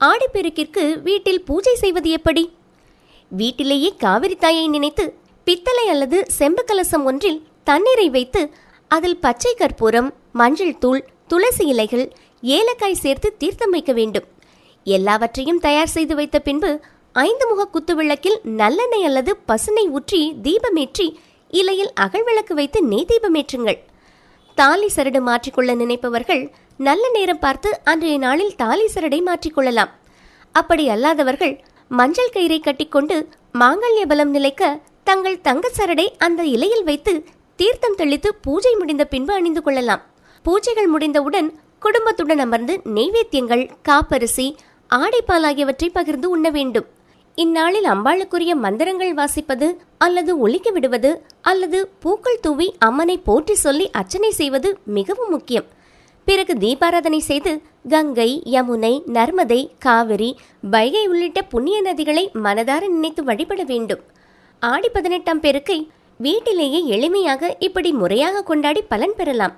ஆடிப்பெருக்கிற்கு வீட்டில் பூஜை செய்வது எப்படி? வீட்டிலேயே காவிரி தாயை நினைத்து பித்தளை அல்லது செம்பு கலசம் ஒன்றில் தண்ணீரை வைத்து அதில் பச்சை கற்பூரம் மஞ்சள் தூள் துளசி இலைகள் ஏலக்காய் சேர்த்து தீர்த்தம் வைக்க வேண்டும். எல்லாவற்றையும் தயார் செய்து வைத்த பின்பு ஐந்து முக குத்து விளக்கில் நல்லெண்ணெய் அல்லது பசுனை ஊற்றி தீபமேற்றி இலையில் அகழ்விளக்கு வைத்து நெய் தீபமேற்றுங்கள். தாலி சரடு மாற்றிக்கொள்ள நினைப்பவர்கள் நல்ல நேரம் பார்த்து அன்றைய நாளில் தாலி சரடை மாற்றிக்கொள்ளலாம் அப்படி அல்லாதவர்கள் மஞ்சள் கயிறை கட்டிக்கொண்டு மாங்கல்ய பலம் நிலைக்க தங்கள் தங்க சரடை அந்த இலையில் வைத்து தீர்த்தம் தெளித்து பூஜை முடிந்த பின்பு அணிந்து கொள்ளலாம். பூஜைகள் முடிந்தவுடன் குடும்பத்துடன் அமர்ந்து நெய்வேத்தியங்கள் காப்பரிசி ஆடைப்பால் ஆகியவற்றை பகிர்ந்து உண்ண வேண்டும். இந்நாளில் அம்பாளுக்குரிய மந்திரங்கள் வாசிப்பது அல்லது ஒழிக்க விடுவது அல்லது பூக்கள் தூவி அம்மனை போற்றி சொல்லி அர்ச்சனை செய்வது மிகவும் முக்கியம். பிறகு தீபாராதனை செய்து கங்கை யமுனை நர்மதை காவிரி வைகை உள்ளிட்ட புண்ணிய நதிகளை மனதார நினைத்து வழிபட வேண்டும். ஆடி பதினெட்டாம் பெருக்கை வீட்டிலேயே எளிமையாக இப்படி முறையாக கொண்டாடி பலன் பெறலாம்.